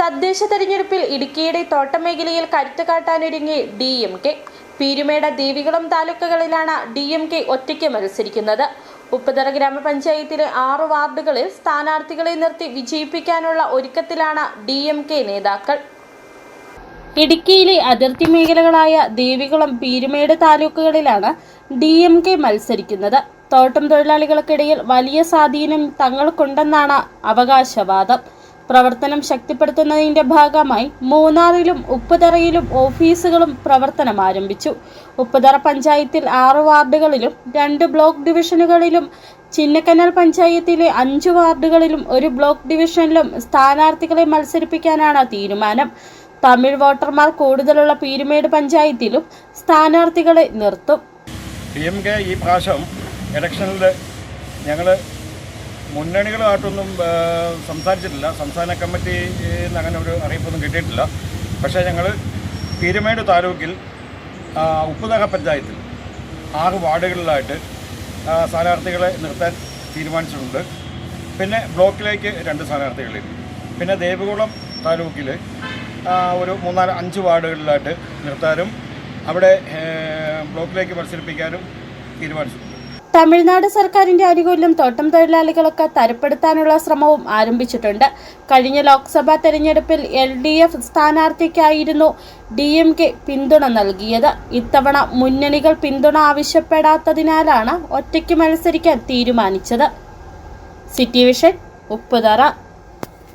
തദ്ദേശ തെരഞ്ഞെടുപ്പിൽ ഇടുക്കിയുടെ തോട്ടം മേഖലയിൽ കരുത്ത് കാട്ടാനൊരുങ്ങി D M K Peermade Devikulam താലൂക്കുകളിലാണ് D M K ഒറ്റയ്ക്ക് മത്സരിക്കുന്നത്. ഉപ്പുതറ ഗ്രാമപഞ്ചായത്തിലെ ആറ് വാർഡുകളിൽ സ്ഥാനാർത്ഥികളെ നിർത്തി വിജയിപ്പിക്കാനുള്ള ഒരുക്കത്തിലാണ് ഡി എം കെ നേതാക്കൾ. ഇടുക്കിയിലെ അതിർത്തി മേഖലകളായ ദേവികുളം പീരുമേട് താലൂക്കുകളിലാണ് ഡി എം കെ മത്സരിക്കുന്നത്. തോട്ടം തൊഴിലാളികൾക്കിടയിൽ വലിയ സ്വാധീനം തങ്ങൾക്കുണ്ടെന്നാണ് അവകാശവാദം. പ്രവർത്തനം ശക്തിപ്പെടുത്തുന്നതിന്റെ ഭാഗമായി മൂന്നാറിലും ഉപ്പുതറയിലും ഓഫീസുകളും പ്രവർത്തനം ആരംഭിച്ചു. ഉപ്പുതറ പഞ്ചായത്തിൽ ആറ് വാർഡുകളിലും രണ്ട് ബ്ലോക്ക് ഡിവിഷനുകളിലും ചിന്നക്കനാൽ പഞ്ചായത്തിലെ അഞ്ച് വാർഡുകളിലും ഒരു ബ്ലോക്ക് ഡിവിഷനിലും സ്ഥാനാർത്ഥികളെ മത്സരിപ്പിക്കാനാണ് തീരുമാനം. തമിഴ് വോട്ടർമാർ കൂടുതലുള്ള പീരുമേട് പഞ്ചായത്തിലും സ്ഥാനാർത്ഥികളെ നിർത്തും. പി എം കെ ഈ പ്രാവശ്യം ഇലക്ഷനിൽ ഞങ്ങൾ മുന്നണികളുമായിട്ടൊന്നും സംസാരിച്ചിട്ടില്ല. സംസ്ഥാന കമ്മിറ്റിയിൽ നിന്ന് അങ്ങനെ ഒരു അറിയിപ്പൊന്നും കിട്ടിയിട്ടില്ല. പക്ഷേ ഞങ്ങൾ പീരുമേട് താലൂക്കിൽ ഉപ്പുതക പഞ്ചായത്തിൽ ആറ് വാർഡുകളിലായിട്ട് സ്ഥാനാർത്ഥികളെ നിർത്താൻ തീരുമാനിച്ചിട്ടുണ്ട്. പിന്നെ ബ്ലോക്കിലേക്ക് രണ്ട് സ്ഥാനാർത്ഥികളിൽ പിന്നെ ദേവികുളം താലൂക്കിൽ ഒരു മൂന്നാൽ അഞ്ച് വാർഡുകളിലായിട്ട് നിർത്താനും അവിടെ ബ്ലോക്കിലേക്ക് മത്സരിപ്പിക്കാനും തീരുമാനിച്ചിട്ടുണ്ട് തമിഴ്നാട് സർക്കാരിന്റെ ആനുകൂല്യം തോട്ടം തൊഴിലാളികളൊക്കെ തരപ്പെടുത്താനുള്ള ശ്രമവും ആരംഭിച്ചിട്ടുണ്ട്. കഴിഞ്ഞ ലോക്സഭാ തെരഞ്ഞെടുപ്പിൽ എൽ ഡി എഫ് സ്ഥാനാർത്ഥിക്കായിരുന്നു ഡി എം കെ പിന്തുണ നൽകിയത്. ഇത്തവണ മുന്നണികൾ പിന്തുണ ആവശ്യപ്പെടാത്തതിനാലാണ് ഒറ്റയ്ക്ക് മത്സരിക്കാൻ തീരുമാനിച്ചത്. City vision Upputhara.